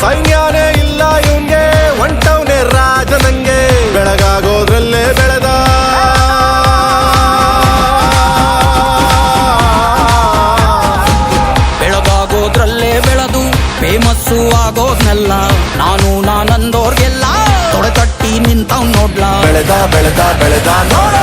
ಸೈನ್ಯನೇ ಇಲ್ಲ ಇವ್ನ್ಗೆ. ಒಂಟವ್ನೆ ರಾಜ ನಂಗೆ. ಬೆಳಗಾಗೋದ್ರಲ್ಲೇ ಬೆಳೆದ. ಬೆಳಗಾಗೋದ್ರಲ್ಲೇ ಬೆಳೆದು ಫೇಮಸ್ಸು ಆಗೋದ್ನೆಲ್ಲ ನಾನು ನಾನಂದೋರ್ಗೆಲ್ಲ ತೊಡೆ ತಟ್ಟಿ ನಿಂತವ್ ನೋಡ್ಲ. ಬೆಳೆದ ಬೆಳೆದ ಬೆಳೆದ ನೋಡ.